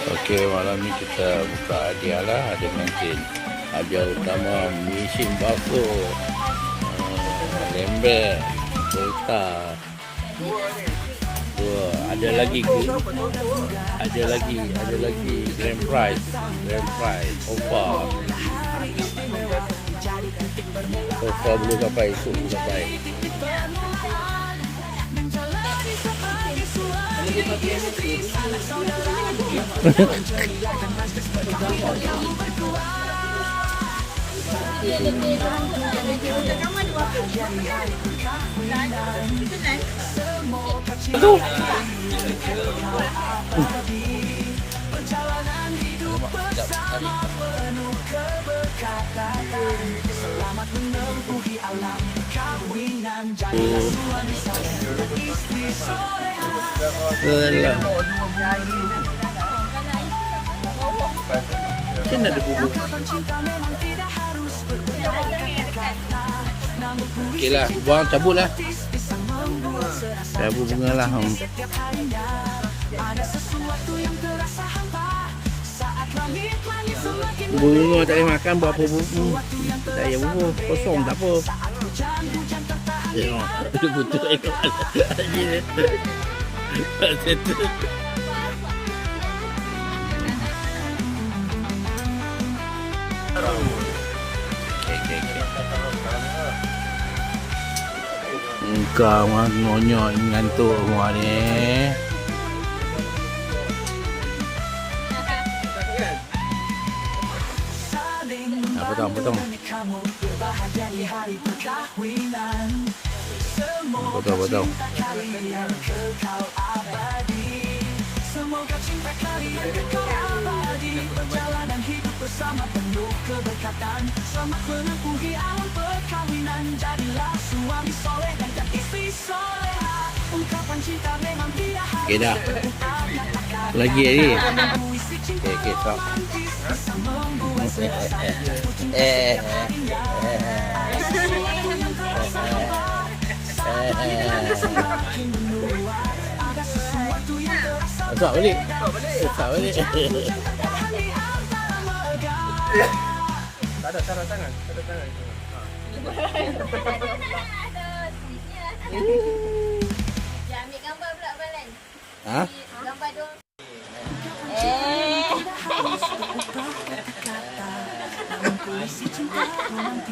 Okey, malam ni kita buka hadiah lah. Ada mention hadiah utama mesin bako. Uh, Lembek, Toyota. Dua. Ada lagi ke? Ada lagi, ada lagi grand prize. Grand prize. Sofa. Sofa belum sampai, esok belum sampai. Selamat menempuhi alam mana ada bubur? Okey lah, buang cabut lah. Cabut bunga lah. Hmm. Bunga tak boleh makan buat apa bubur. Hmm. Tak payah bubur, kosong tak apa. Tengok, betul-betul. Okey, okey, okey. Engkau mah nonyok ngantuk semua ni. Ah, potong, potong. Potong, potong. Okey dah. Lagi lagi. Okey, okey, stop. Eh, eh, Masuk balik. Masuk balik. Tak ada cara tangan, tak ada tangan. Dia ambil gambar pula Balan. Ha?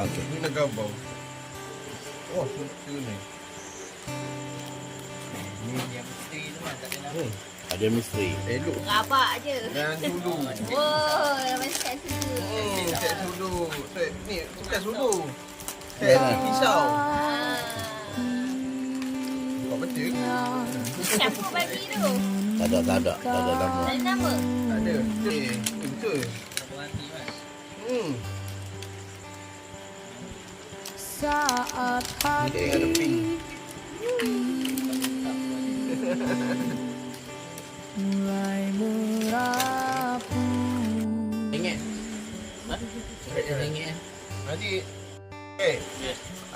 Okey. Ini nak gambar. Oh, tu ni. Yang putih tu kan tak ada nama. Hmm. Ada misteri. Elok. Rabak je. Dan sudu. Oh, macam tu. Set sudu. Set ni bukan sudu. Set Yalah. pisau. Ah. Kau betul? Siapa bagi tu? Tak ada, tak ada. Tak ada nama. Tak ada nama. Tak ada. Eh, betul. Hmm. Saat pink. mulai merapu. Berapa ringgit? Nanti eh.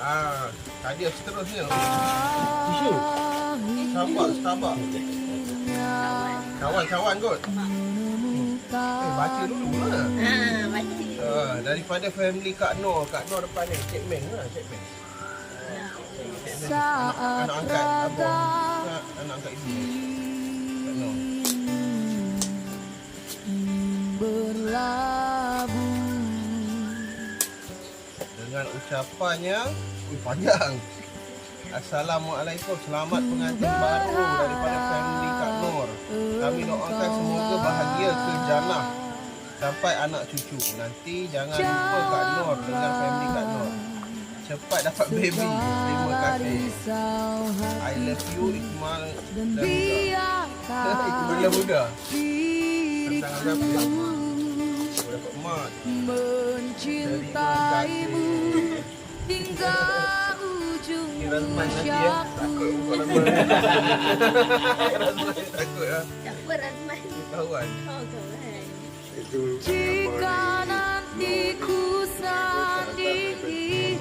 Ah tadi seterusnya. Tisu. Starbuck Starbuck kawan-kawan kot eh baca dulu lah Ah, baca. uh, daripada family Kak Nur Kak Nur depan ni Cik Meng lah Cik Meng? Saat anak, anak angkat abang berada anak, anak angkat ibu Kak Nur berlabuh. Dengan ucapan yang ui, panjang. Assalamualaikum. Selamat pengantin baru daripada family Kami doakan semoga bahagia ke jannah Sampai anak cucu. Nanti jangan lupa Kak Nur dengan family Kak Nur. Cepat dapat baby. Terima kasih. I love you Ikmal. Dan biarkan Ikmal dan dapat emas. mencintaimu hingga Razman nanti ya. usia. Takut bukan Razman. Razman takut lah. Tak apa Razman. Kawan. Oh, kawan. Jika nanti ku sandingi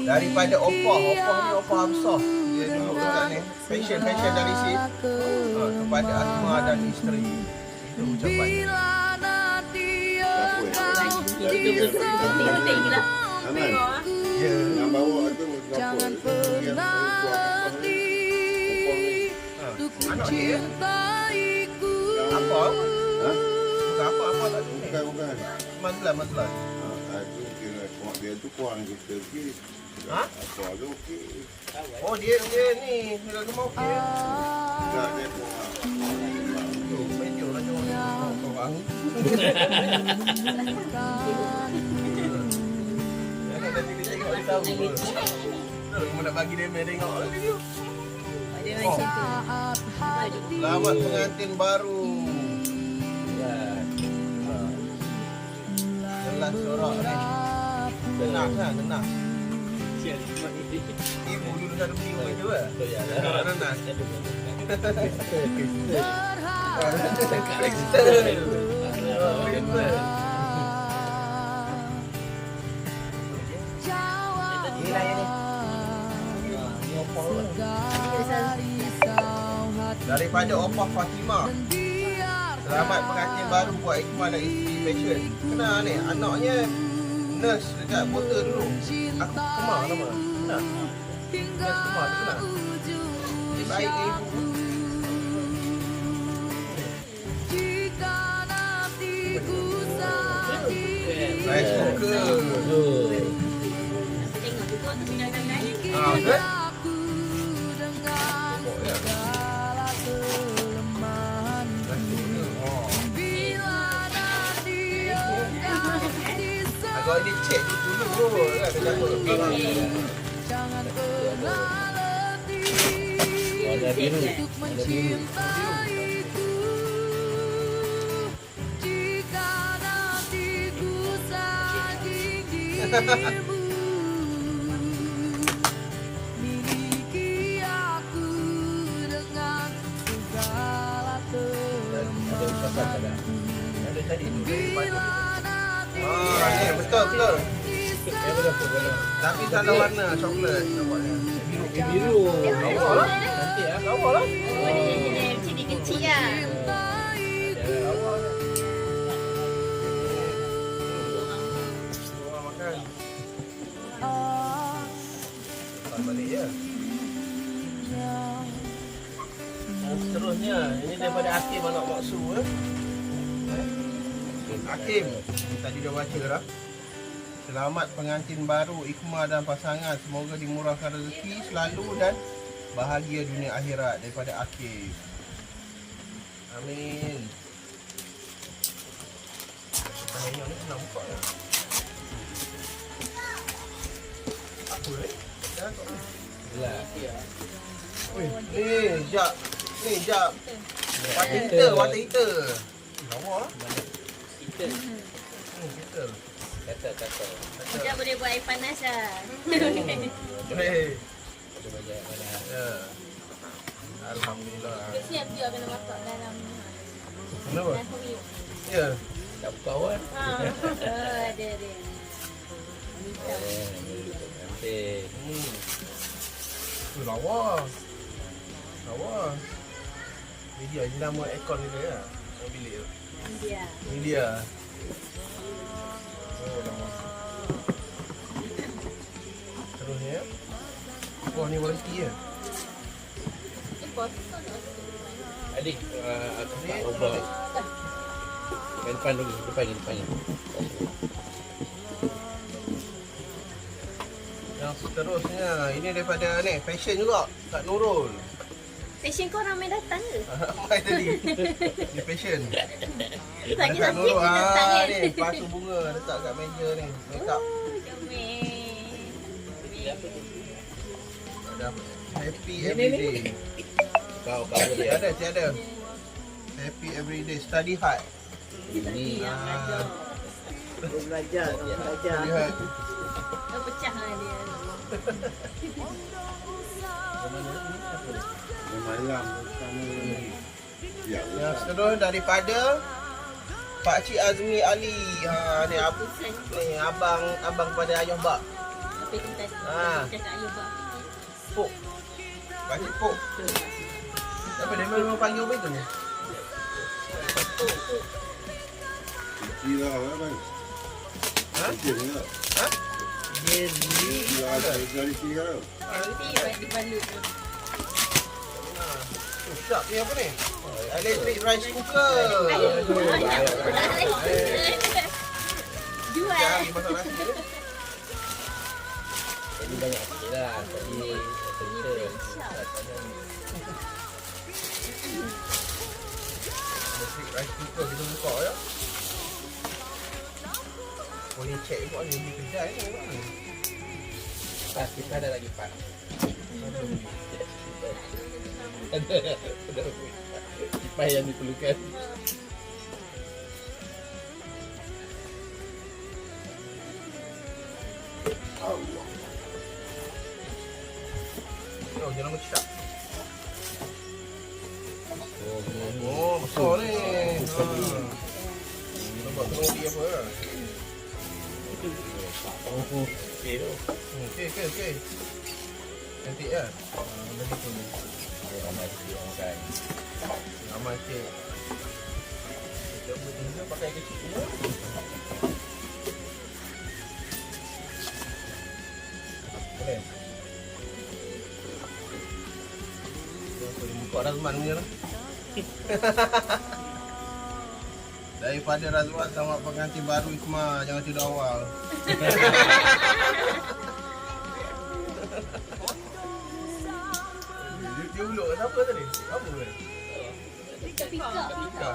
Daripada opah, opah ni opah Hamsah. Dia duduk dekat ni. Fashion, fashion dari sini. Ha, kepada Asma dan isteri. Itu ucapan. Lah. Ya. Jangan pernah letih Ha. Untuk mencintaiku Apa? Ha? Bukan apa, apa tak ada. Bukan, bukan. Mazlan. Ha, itu kira kuat dia tu kurang kita okey. Ha? Apa tu okey. Oh, dia dia ni. Dia gemuk okey. Tak dia kurang. Tahu. Kamu nak bagi dia tengok lah Selamat pengantin baru. Jelas sorak ni. Tenang kan, tenang. Ibu dulu dah demi rumah tu lah. Tenang, tenang. Daripada Opah Fatimah. Selamat pengantin baru buat Iqmal dan isteri fashion. Kenal ni, anaknya nurse dekat porter dulu. Aku Kemar nama. Kenal? Nurse Kemar tu kenal? Baik ibu? Tengok tu tinggalkan lain. Ah, kan? Oh. Dia dulu dulu kan dia jatuh ke belakang. Jangan pernah letih untuk mencintaiku Ada tadi tu Bila nanti Ah, ni betul betul. Yang berapa warna? Tapi tak ada warna coklat nampaknya. Biru. Biru. Lawa lah. Cantik ah. Lawa lah. Oh, dia jenis kecil-kecil lah. Balik je. Dan seterusnya, ini daripada Hakim anak Maksu eh. Hakim, tadi dah baca dah. Selamat pengantin baru Ikma dan pasangan. Semoga dimurahkan rezeki selalu dan bahagia dunia akhirat daripada Hakim. Amin. Tanya ni senang buka ya. Apa eh? Belah. Ni jap. Ni jap. Water heater, water heater. Lawa ah. Kita Hmm, heater. kata kata. Kita boleh buat air panas lah. Hei. Ada banyak mana. Ya. Alhamdulillah. Siap dia kena masak dalam Kenapa? Ya. Tak kawan. Ha. Oh, ada dia. Hitam. Cantik. Hmm. Tu lawa. Lawa. Ni dia ni nama aircon ni dia. Dalam bilik tu. Dia. Ni dia. Oh, lawa. Terusnya. Wah, ni warranty ya. Adik, uh, aku Ni tak ubah. Yang depan dulu, depan ni, depan ni. Yang seterusnya, ini daripada ni, fashion juga. Kak Nurul. Fashion kau ramai datang ke? Ramai tadi. Ni fashion. Kak sakit Nurul, ah, kan? ni, pasu bunga letak kat meja ni. Make up. Oh. Ada happy Ni, every ni, ni. day. Kau kau dia. Tiada, tiada. Happy every day. Study hard. Ini Ah, Belajar, belajar. Kau pecah lah dia. Malam Ya, Yang seterusnya daripada Pak Cik Azmi Ali. Ha ni apa ni abang abang pada Ayah Bak. Tapi kita Ah. kita cakap ayah. Pok. Pak Cik Pok. Tapi dia memang panggil. Cici lah kan Ha? Cici lah ada dari cici lah Nanti Oh, syak ni apa ni? Electric rice cooker. Jual. Jangan masak nasi dia. Tadi banyak sikit lah. Tadi cerita. Electric rice cooker kita buka ya. Boleh check juga ni? Pas kita ada lagi pak. Ada. Ada. Kipas yang diperlukan. Okey tu. Hmm, Okey, okey, okey. Cantik ya? Ha, bagi tu. Ada ramai sikit orang makan. Amal cik. Kita betul pakai kecil semua. Boleh. Boleh buka Razman punya lah. Daripada Razman sama pengantin baru Ikma jangan tidur awal. dia, dia uluk kat siapa tadi? Apa ni? Pika pika. Ika.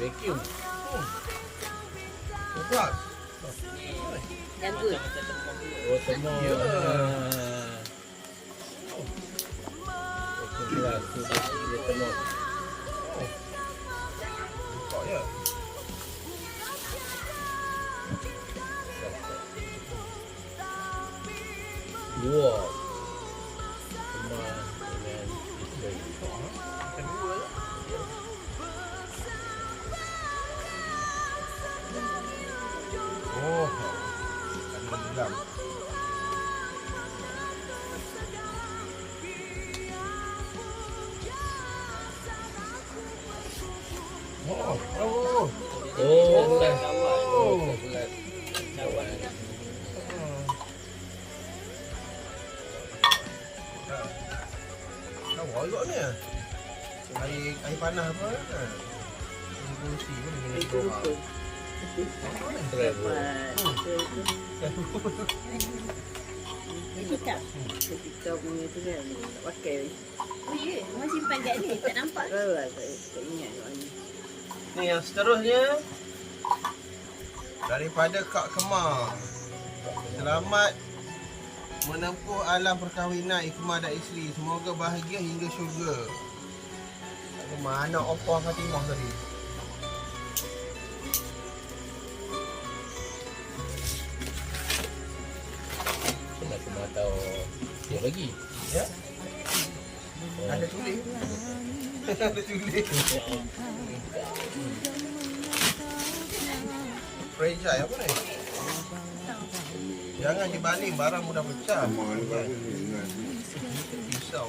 Vacuum. Lepas. Jaga. Oh, semua. Ya. Vacuum tu lah. Tu dia, dia penuh. Buka je. Dua. Semua dengan display. Kedua je. Oh. Ada dalam. Oh, oh. Oh, bulan. Oh. Panas apa? Ini kursi pun dengan Itu lupa. Travel. Pika. Ketika punya tu kan, tak pakai. Oh ya, mau simpan kat ni. Tak nampak. Tak tahu lah, tak, tak ingat kat mana. Ni yang seterusnya daripada Kak Kemar. Selamat menempuh alam perkahwinan Ikmah dan isteri. Semoga bahagia hingga syurga. Mana opah Fatimah tadi? Nak kena tahu teologi. Ya? Ada tulis. Ada tulis. Fragile apa ni? Jangan dibanding barang mudah pecah. Pisau.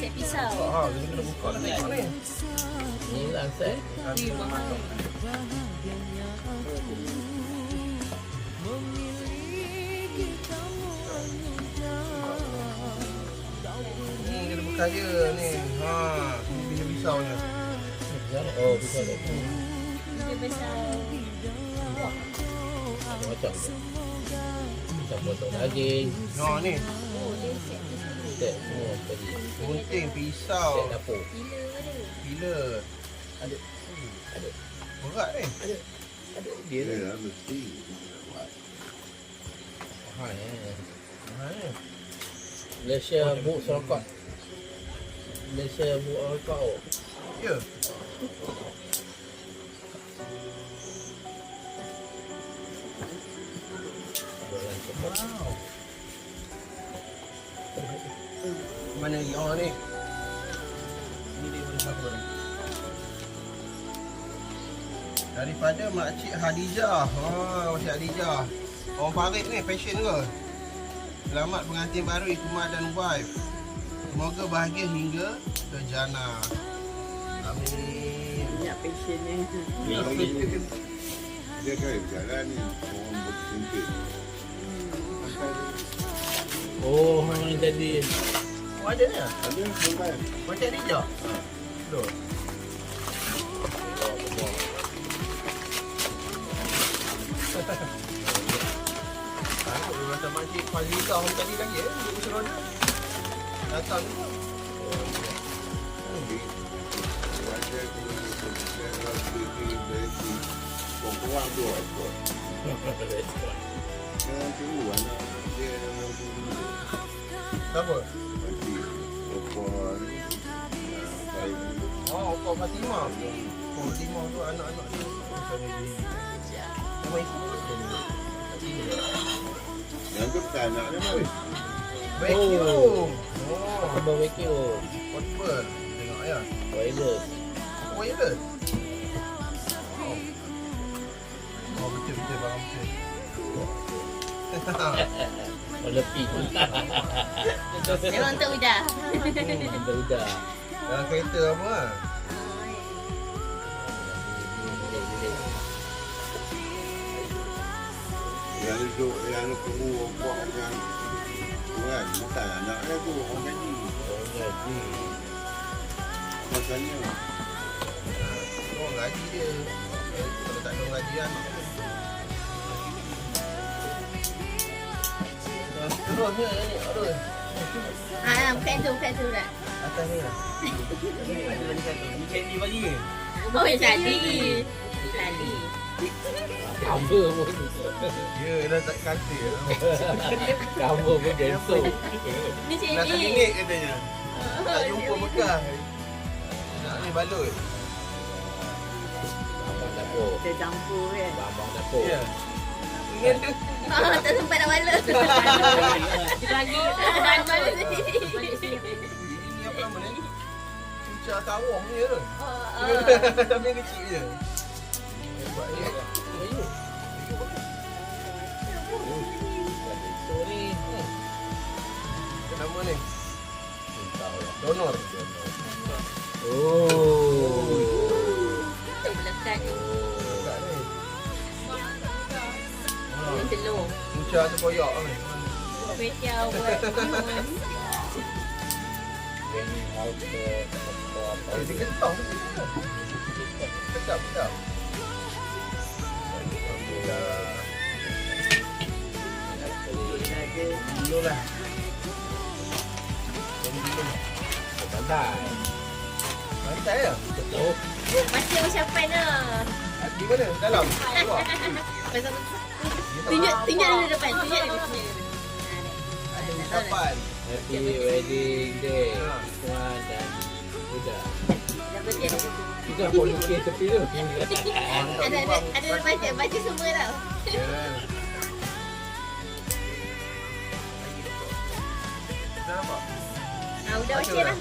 sẽ pisau. Oh, dia kena buka ni. Ni lah set. Ni mahal. Ni kena buka je ni. Ha, ni dia. Oh, buka dah. Dia pisau. Macam macam potong daging. Oh, ni. Oh, dia. Set semua tadi. Gunting, pisau, Set dapur. Gila ada. bila. Ada. Ada. Berat eh. Ada. Dia Dia lah lah mesti. Mahal eh. Ha ni. Malaysia buk serokot Malaysia buk serokot Ya. Wow. Mana ni? Oh ni. Ni dia boleh siapa ni? Daripada Makcik Hadijah. Ha, Makcik Hadijah. Orang Farid ni, passion ke? Selamat pengantin baru Ikumar dan wife. Semoga bahagia hingga ke jannah. Amin. Banyak passion ni. Dia lagi kan jalan ni orang bersimpit. Oh, yang tadi Oh, ada ni? Ada sampai Macam Hadijah? Betul. Aku dia kata Makcik Fazlita orang tadi lagi eh. Dia usaha roda. Datang ni. tu kurang tu ekor. Jangan tunggu anak dia yang tunggu. Siapa? Baik ni. Oh, Opa Fatimah. Opa Fatimah tu anak-anak dia. Macam dia. Nama ikut. Yang tu bukan anak dia mari. Vacuum. Oh, bervacuum portable. Tengok ya. Wireless Wireless. Oh. Oh, betul betul barang betul. Oh, lebih pun Memang tak udah. Dah udah Dalam kereta apa ah? Yang duduk yang tunggu ekor yang tu kan bukan anak dia tu orang gaji. Oh, jadi Makanya Oh, gaji dia. Eh, Kalau tak ada orang gaji anak dia. Ah, Terus ni, ni, aduh. Ah, bukan tu, bukan tu dah. Atas ni lah. Ada lagi satu. Ni candy bagi ke? Oh, tadi. Tadi. Cover pun Ya, dah tak kata. Cover pun gentle Ni Dah cik seminit katanya. Tak jumpa bekas. Nak ni balut. Abang dapur Kita campur kan. Abang dapur Ya. Ingat tu. Ah, tak sempat nak bala. Lagi. Bala sendiri. Ini apa nama ni? Cuca tawong ni tu. Oh, ah. Tapi yang kecil je. Hebat ni. Sorry Apa nama ni? Donor. Oh Tak melekat Dengan telur. Cuca tu koyak ni. Kuih tiaw buat minum. When out the Eh, dia kentang tu. Sedap, sedap. Alhamdulillah. Ada Dulu lah. Jadi dulu. Pandai Pantai lah. Betul Macam ucapan lah. Di mana? Dalam? Luar? Pasal tunjuk tunjuk dulu depan, tunjuk dulu. tunjuk dulu. Ada ucapan. Happy wedding day. Tuan dan Buddha. Itu apa lukis tepi tu Ada ada ada baca baca semua tau. Ya. Dah nampak? Ah udah okey lah.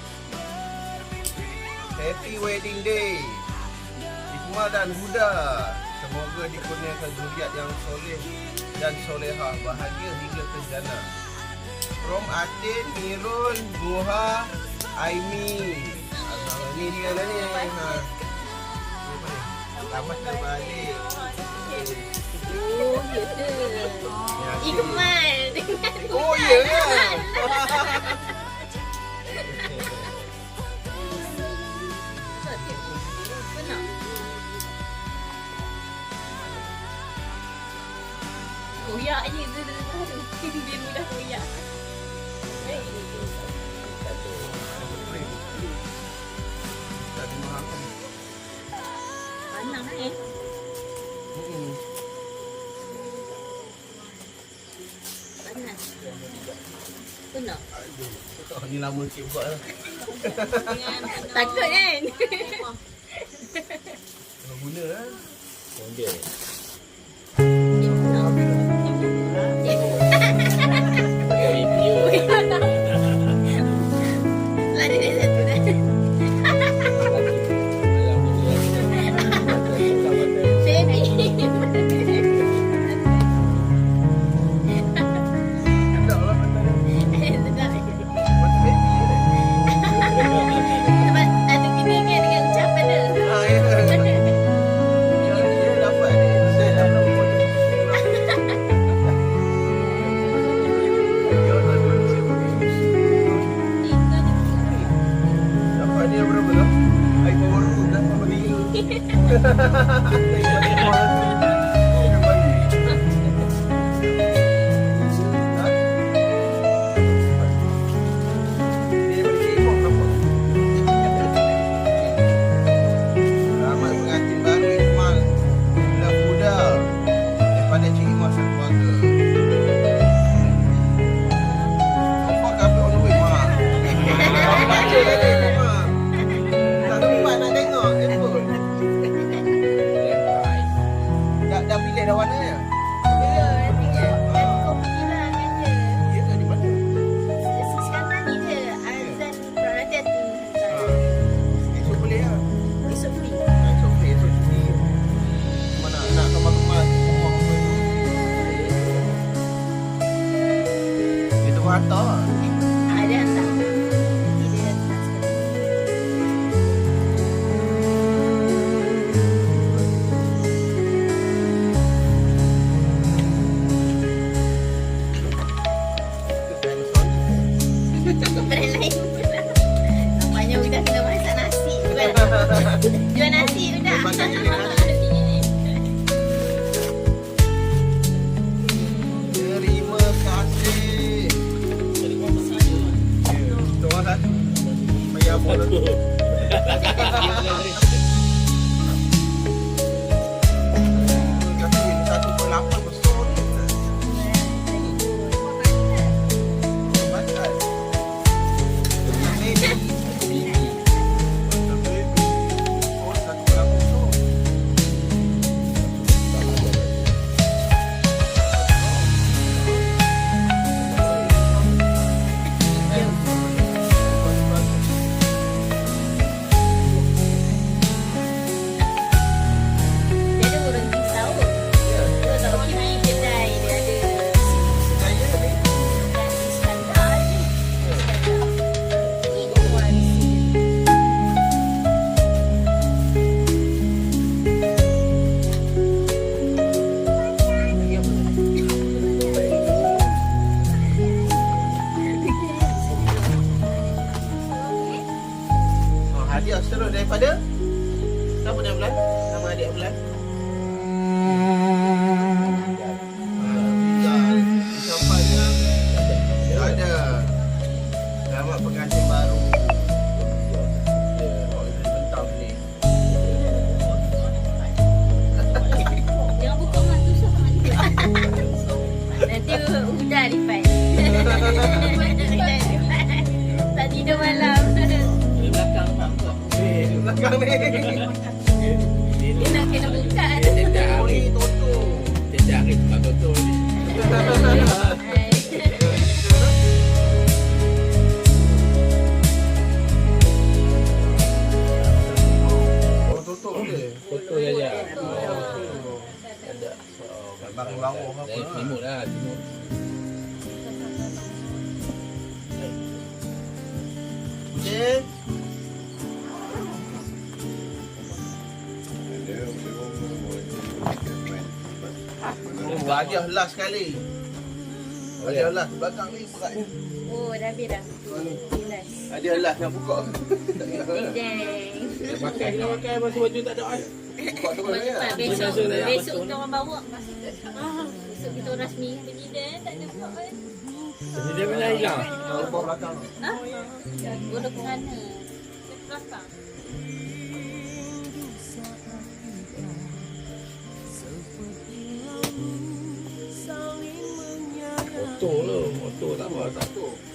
Happy wedding day. Hikmah dan Huda. Semoga dikurniakan zuriat yang soleh dan solehah bahagia hingga ke jannah. From Atin, Mirul, Buha, Aimi. Alhamdulillah ni dia lah ni. Ha. Selamat terbalik. Oh, ya ke? Ikmal dengan Oh ya ke? Dia mudah koyak. Tak mahal kan? Panang eh. Hmm. Panas. Benar. Oh, ni lama sikit buat lah. Takut kan? Kena guna lah. Mobil. Jual, nasi udah. Masak jenis nasi. Terima kasih. Terima kasih. Bayar apa tu? Kasih Dia nak kena buka. Tidak Oh, hari. ni Toto Tidak hari tempat betul ni. Oh, Toto boleh Foto saja. Ada. Hadiah last sekali Hadiah last belakang ni beratnya Oh, dah habis dah. Oh, ni. Hadiah last nak buka Deng. Makan dia makan pasal baju tak ada air. Buka tu ya? Besok, besok kita orang bawa. Besok kita rasmi penjidan tak ada buat kan. Jadi dia mana hilang? Lepas belakang. Ha? Bodoh ke mana? Ke belakang. Motor tak apa tak.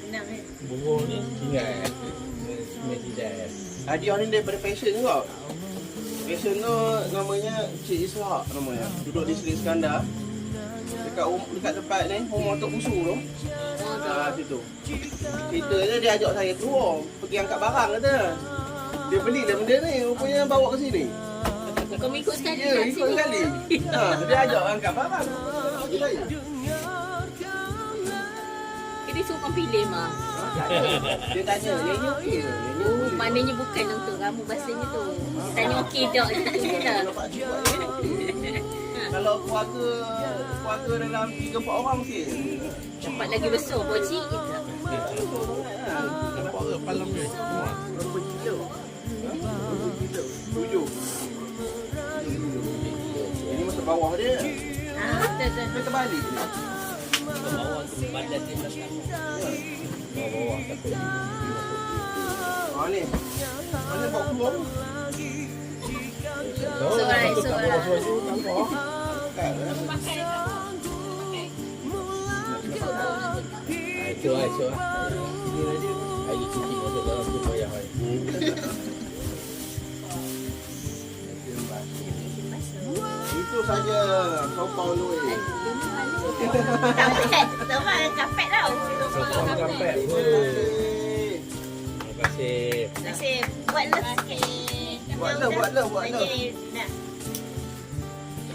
Senang kan? Burung ni tinggal. Mercedes. Hadiah ni daripada fashion juga. Fashion tu namanya Cik Ishak namanya. Duduk di Seri Skandar. Dekat um, dekat tempat ni, rumah Tok Busu tu. Ah, situ. Cerita je dia ajak saya keluar, pergi angkat barang kata. Dia belilah benda ni, rupanya bawa ke sini. Kau ikut sekali Ya, kat ikut sekali. Ha, dia ajak angkat barang. Saya. Dia suruh kau pilih mah. Ha, tak ada. Dia tanya, yang ni okey ke? Oh, okey ke?" maknanya bukan untuk kamu bahasanya tu. Tanya okey tak lah. Kalau. Kalau keluarga keluarga dalam 3 4 orang mungkin. Cepat lagi besar bocik kita. Nampak ke palam ni? Berapa kilo? Berapa kilo? Tujuh. Ini masa bawah dia. Ah, betul betul. Dia terbalik Sugaray, sugaray. Ay, suwa, suwa. Ay, ikutin mo sa dalam tumayahay. Itu saja sopau luis. Kapet. Sama kapet tau. Sopong kapet. Terima Terima kasih. Terima kasih. Buatlah sikit. Buatlah, buatlah, buatlah. Okey, Nak.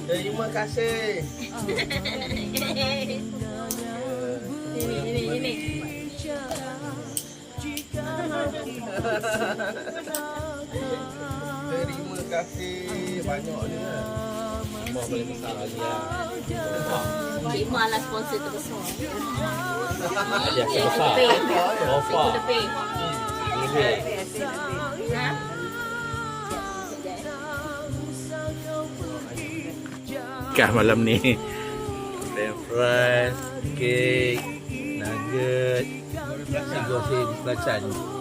Terima kasih. Ini, ini, ini. Terima kasih banyak ni lah. Rumah paling besar lagi lah. Cik Ma lah sponsor terbesar. Dia Seribu besar. lebih. Sofa. Seribu lebih. Lebih. Ha? Kah malam ni. French fries, kek, nugget, nasi goreng belacan. Oh.